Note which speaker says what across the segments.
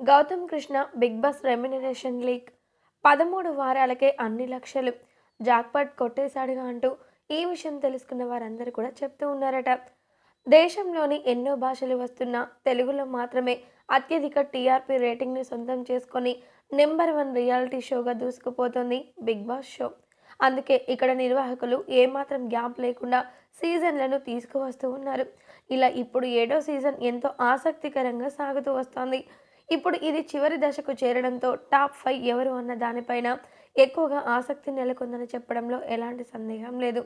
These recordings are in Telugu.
Speaker 1: Gautam Krishna Bigg Boss remuneration leak పదమూడు వారాలకే అన్ని లక్షలు జాక్పాట్ కొట్టేశాడుగా అంటూ ఈ విషయం తెలుసుకున్న వారందరూ కూడా చెప్తూ ఉన్నారట. దేశంలోని ఎన్నో భాషలు వస్తున్న తెలుగులో మాత్రమే అత్యధిక టీఆర్పీ రేటింగ్ని సొంతం చేసుకొని నెంబర్ వన్ రియాలిటీ షోగా దూసుకుపోతుంది బిగ్ బాస్ షో. అందుకే ఇక్కడ నిర్వాహకులు ఏమాత్రం గ్యాప్ లేకుండా సీజన్లను తీసుకువస్తూ ఉన్నారు. ఇలా ఇప్పుడు ఏడో సీజన్ ఎంతో ఆసక్తికరంగా సాగుతూ వస్తోంది. ఇప్పుడు ఇది చివరి దశకు చేరడంతో టాప్ ఫైవ్ ఎవరు అన్న దానిపైన ఎక్కువగా ఆసక్తి నెలకొందని చెప్పడంలో ఎలాంటి సందేహం లేదు.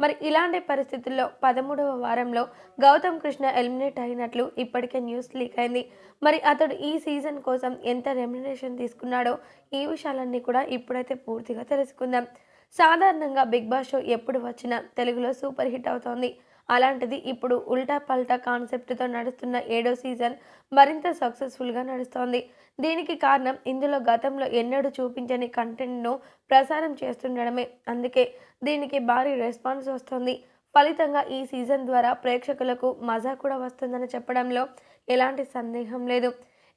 Speaker 1: మరి ఇలాంటి పరిస్థితుల్లో పదమూడవ వారంలో గౌతమ్ కృష్ణ ఎలిమినేట్ అయినట్లు ఇప్పటికే న్యూస్ లీక్ అయింది. మరి అతడు ఈ సీజన్ కోసం ఎంత రెమ్యునేషన్ తీసుకున్నాడో ఈ విషయాలన్నీ కూడా ఇప్పుడైతే పూర్తిగా తెలుసుకుందాం. సాధారణంగా బిగ్ బాస్ షో ఎప్పుడు వచ్చినా తెలుగులో సూపర్ హిట్ అవుతోంది. అలాంటిది ఇప్పుడు ఉల్టా పల్టా కాన్సెప్ట్తో నడుస్తున్న ఏడో సీజన్ మరింత సక్సెస్ఫుల్గా నడుస్తోంది. దీనికి కారణం ఇందులో గతంలో ఎన్నడూ చూపించని కంటెంట్ను ప్రసారం చేస్తుండడమే. అందుకే దీనికి భారీ రెస్పాన్స్ వస్తుంది. ఫలితంగా ఈ సీజన్ ద్వారా ప్రేక్షకులకు మజా కూడా వస్తుందని చెప్పడంలో ఎలాంటి సందేహం లేదు.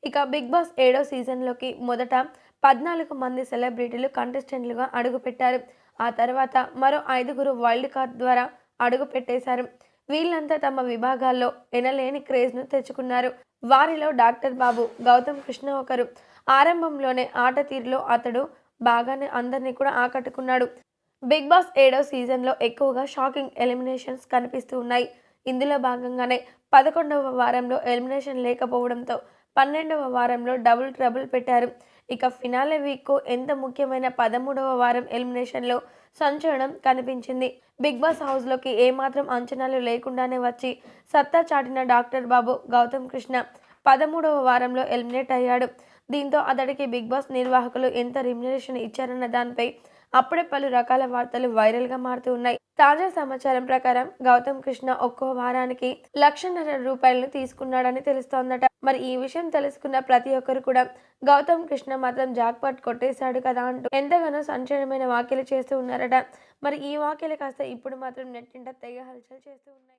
Speaker 1: ఇక బిగ్ బాస్ ఏడో సీజన్లోకి మొదట పద్నాలుగు మంది సెలబ్రిటీలు కంటెస్టెంట్లుగా అడుగుపెట్టారు. ఆ తర్వాత మరో ఐదుగురు వైల్డ్ కార్డ్ ద్వారా అడుగు పెట్టేశారు. వీళ్ళంతా తమ విభాగాల్లో ఎనలేని క్రేజ్ను తెచ్చుకున్నారు. వారిలో డాక్టర్ బాబు గౌతమ్ కృష్ణ ఒకరు. ఆరంభంలోనే ఆట తీరులో అతడు బాగానే అందరినీ కూడా ఆకట్టుకున్నాడు. బిగ్ బాస్ ఏడో సీజన్లో ఎక్కువగా షాకింగ్ ఎలిమినేషన్స్ కనిపిస్తూ ఉన్నాయి. ఇందులో భాగంగానే పదకొండవ వారంలో ఎలిమినేషన్ లేకపోవడంతో పన్నెండవ వారంలో డబుల్ ట్రబుల్ పెట్టారు. ఇక ఫినాలే వీక్కు ఎంత ముఖ్యమైన పదమూడవ వారం ఎలిమినేషన్లో సంచలనం కనిపించింది. బిగ్ బాస్ హౌస్లోకి ఏమాత్రం అంచనాలు లేకుండానే వచ్చి సత్తా చాటిన డాక్టర్ బాబు గౌతమ్ కృష్ణ పదమూడవ వారంలో ఎలిమినేట్ అయ్యాడు. దీంతో అతడికి బిగ్ బాస్ నిర్వాహకులు ఎంత రిమ్యునరేషన్ ఇచ్చారన్న దానిపై అప్పుడే పలు రకాల వార్తలు వైరల్గా మారుతూ ఉన్నాయి. తాజా సమాచారం ప్రకారం గౌతమ్ కృష్ణ ఒక్కో వారానికి లక్షన్నర రూపాయలను తీసుకున్నాడని తెలుస్తోందట. మరి ఈ విషయం తెలుసుకున్న ప్రతి ఒక్కరు కూడా గౌతమ్ కృష్ణ మాత్రం జాక్పాట్ కొట్టేశాడు కదా అంటూ ఎంతగానో సంచలనమైన వ్యాఖ్యలు చేస్తూ ఉన్నారట. మరి ఈ వ్యాఖ్యలు కాస్త ఇప్పుడు మాత్రం నెట్టింట తెగ హల్చల్ చేస్తూ ఉన్నాయి.